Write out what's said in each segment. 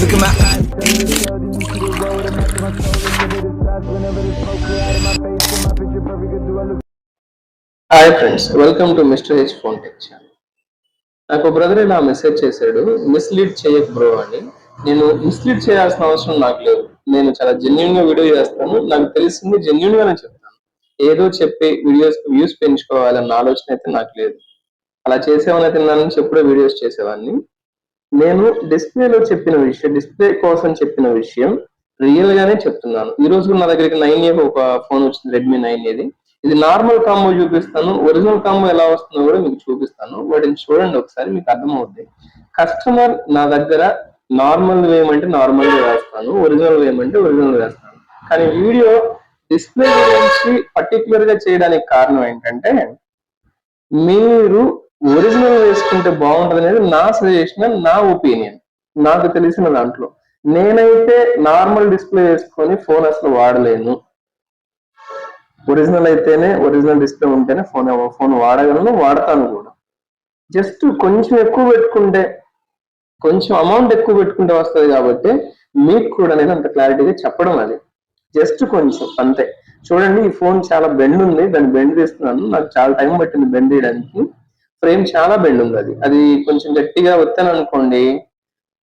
Look at my eyes. Hi friends welcome to mister H phone tech channel నాకు brother ఇలా message చేశాడు mislead చేయకు bro అని. నేను మిస్లీడ్ చేయాల్సిన అవసరం నాకు లేదు. నేను చాలా జెన్యున్గా వీడియో చేస్తాను. నాకు తెలిసింది జెన్యున్ గానే చెప్తాను. ఏదో చెప్పి వీడియోస్ వ్యూస్ పెంచుకోవాలన్న ఆలోచన అయితే నాకు లేదు. అలా చేసేవాళ్ళని అయితే నన్ను ఎప్పుడో వీడియోస్ చేసేవాడిని. నేను డిస్ప్లేలో చెప్పిన విషయం డిస్ప్లే కోసం చెప్పిన విషయం రియల్ గానే చెప్తున్నాను. ఈ రోజు నా దగ్గరికి నైన్ ఏ ఒక ఫోన్ వచ్చింది రెడ్మీ నైన్ ఏది ఇది నార్మల్ కాంబో చూపిస్తాను. ఒరిజినల్ కాంబో ఎలా వస్తుందో కూడా మీకు చూపిస్తాను. వాటిని చూడండి ఒకసారి మీకు అర్థమవుద్ది. కస్టమర్ నా దగ్గర నార్మల్ వేయమంటే నార్మల్ వేస్తాను. ఒరిజినల్ వేయమంటే ఒరిజినల్ వేస్తాను. కానీ వీడియో డిస్ప్లే గురించి పర్టికులర్గా చేయడానికి కారణం ఏంటంటే మీరు ఒరిజినల్ వేసుకుంటే బాగుంటుంది అనేది నా సజెషన్ నా ఒపీనియన్ నాకు తెలిసిన దాంట్లో. నేనైతే నార్మల్ డిస్ప్లే వేసుకొని ఫోన్ అసలు వాడలేను. ఒరిజినల్ అయితేనే ఒరిజినల్ డిస్ప్లే ఉంటేనే ఫోన్ ఫోన్ వాడగలను వాడతాను కూడా. జస్ట్ కొంచెం ఎక్కువ పెట్టుకుంటే కొంచెం అమౌంట్ ఎక్కువ పెట్టుకుంటే వస్తుంది కాబట్టి మీకు కూడా నేను అంత క్లారిటీగా చెప్పడం అది. జస్ట్ కొంచెం అంతే. చూడండి ఈ ఫోన్ చాలా బెండ్ ఉంది దాన్ని బెండ్ తీస్తున్నాను నాకు చాలా టైం పట్టింది బెండ్ తీయడానికి ఫ్రేమ్ చాలా బెండ్ ఉంది అది. అది కొంచెం గట్టిగా వచ్చాను అనుకోండి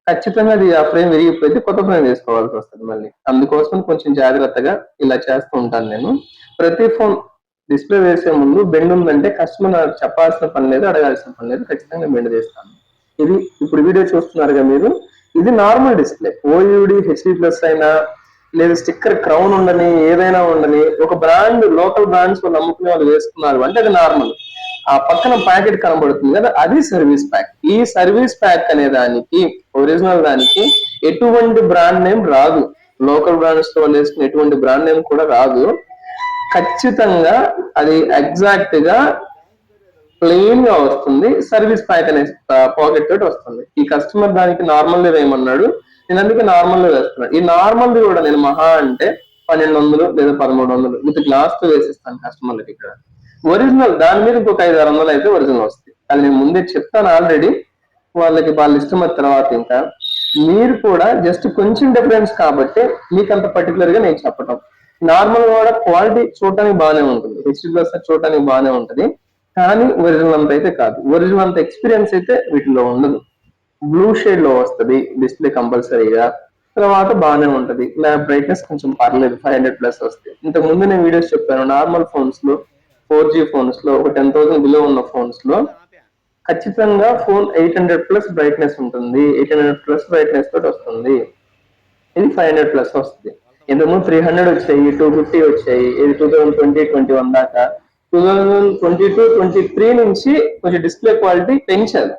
ఖచ్చితంగా అది ఆ ఫ్రేమ్ విరిగిపోయితే కొత్త ఫ్రేమ్ వేసుకోవాల్సి వస్తుంది మళ్ళీ. అందుకోసం కొంచెం జాగ్రత్తగా ఇలా చేస్తూ ఉంటాను నేను. ప్రతి ఫోన్ డిస్ప్లే వేసే ముందు బెండ్ ఉందంటే కస్టమర్ చెప్పాల్సిన పని లేదు అడగాల్సిన పని లేదు ఖచ్చితంగా బెండ్ చేస్తాను. ఇది ఇప్పుడు వీడియో చూస్తున్నారుగా మీరు. ఇది నార్మల్ డిస్ప్లే. ఓయూడి హెచ్డి ప్లస్ అయినా లేదా స్టిక్కర్ క్రౌన్ ఉండని ఏదైనా ఉండని ఒక బ్రాండ్ లోకల్ బ్రాండ్స్ వాళ్ళు అమ్ముకునే వాళ్ళు వేసుకున్నారు అంటే అది నార్మల్. ఆ పక్కన ప్యాకెట్ కనబడుతుంది కదా అది సర్వీస్ ప్యాక్. ఈ సర్వీస్ ప్యాక్ అనే దానికి ఒరిజినల్ దానికి ఎటువంటి బ్రాండ్ నేమ్ రాదు. లోకల్ బ్రాండ్స్తో వాళ్ళు ఎటువంటి బ్రాండ్ నేమ్ కూడా రాదు. ఖచ్చితంగా అది ఎగ్జాక్ట్గా ప్లెయిన్గా వస్తుంది. సర్వీస్ ప్యాక్ అనే పాకెట్ తోటి వస్తుంది. ఈ కస్టమర్ దానికి నార్మల్ వేయమన్నాడు. నేను అందుకే నార్మల్ వేస్తున్నాను. ఈ నార్మల్ కూడా నేను మహా అంటే పన్నెండు వందలు లేదా పదమూడు వందలు. విత్ గ్లాస్తో వేసిస్తాను కస్టమర్లకి ఇక్కడ. ఒరిజినల్ దాని మీద ఇంకొక ఐదు ఆరు వందలు అయితే ఒరిజినల్ వస్తాయి. అది నేను ముందే చెప్తాను ఆల్రెడీ వాళ్ళకి వాళ్ళ ఇష్టం తర్వాత ఇంకా. మీరు కూడా జస్ట్ కొంచెం డిఫరెన్స్ కాబట్టి మీకు అంత పర్టికులర్గా నేను చెప్పటం. నార్మల్ కూడా క్వాలిటీ చూడటానికి బాగానే ఉంటుంది. హెచ్డి ప్లస్ చూడటానికి బాగానే ఉంటుంది. కానీ ఒరిజినల్ అంత అయితే కాదు. ఒరిజినల్ అంత ఎక్స్పీరియన్స్ అయితే వీటిలో ఉండదు. బ్లూ షేడ్లో వస్తుంది డిస్ప్లే కంపల్సరీగా తర్వాత బాగానే ఉంటది. బ్రైట్నెస్ కొంచెం పర్లేదు ఫైవ్ హండ్రెడ్ ప్లస్ వస్తుంది ఇంతకు ముందు నేను వీడియోస్ చెప్పాను నార్మల్ ఫోన్స్లో ఫోర్ జీ ఫోన్స్లో ఒక టెన్ థౌసండ్ బిలో ఉన్న ఫోన్స్లో ఖచ్చితంగా phone eight hundred plus brightness ఉంటుంది. ఎయిట్ హండ్రెడ్ ప్లస్ బ్రైట్నెస్ తోటి వస్తుంది. ఇది ఫైవ్ హండ్రెడ్ ప్లస్ వస్తుంది. ఇంతకుముందు త్రీ హండ్రెడ్ వచ్చాయి టూ ఫిఫ్టీ వచ్చాయి. ఇది two thousand twenty twenty one దాకా. Two thousand twenty two twenty three నుంచి కొంచెం డిస్ప్లే క్వాలిటీ పెంచాలి.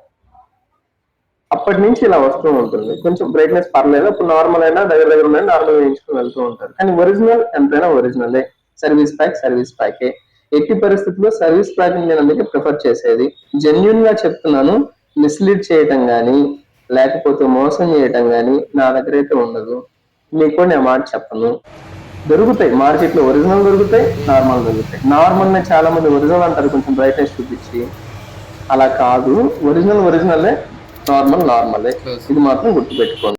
అప్పటి నుంచి ఇలా వస్తూ ఉంటుంది. కొంచెం బ్రైట్నెస్ పర్లేదు. అప్పుడు నార్మల్ అయినా దగ్గర దగ్గర ఉన్నాయి నార్మల్ వేయించుకుని వెళ్తూ ఉంటారు. కానీ ఒరిజినల్ ఎంతైనా ఒరిజినలే. సర్వీస్ ప్యాక్ సర్వీస్ ప్యాకే. ఎట్టి పరిస్థితుల్లో సర్వీస్ ప్యాక్ నేను అందుకే ప్రిఫర్ చేసేది. జెన్యున్గా చెప్తున్నాను మిస్లీడ్ చేయటం గానీ లేకపోతే మోసం చేయటం గానీ నా దగ్గర అయితే ఉండదు. మీకు కూడా నేను మాట చెప్పను. దొరుకుతాయి మార్కెట్లో ఒరిజినల్ దొరుకుతాయి నార్మల్ దొరుకుతాయి. నార్మల్ నే చాలా మంది ఒరిజినల్ అంటారు కొంచెం బ్రైట్నెస్ చూపించి. అలా కాదు ఒరిజినల్ ఒరిజినలే నార్మల్ నార్మలే. ఇది మాత్రం గుర్తుపెట్టుకోండి.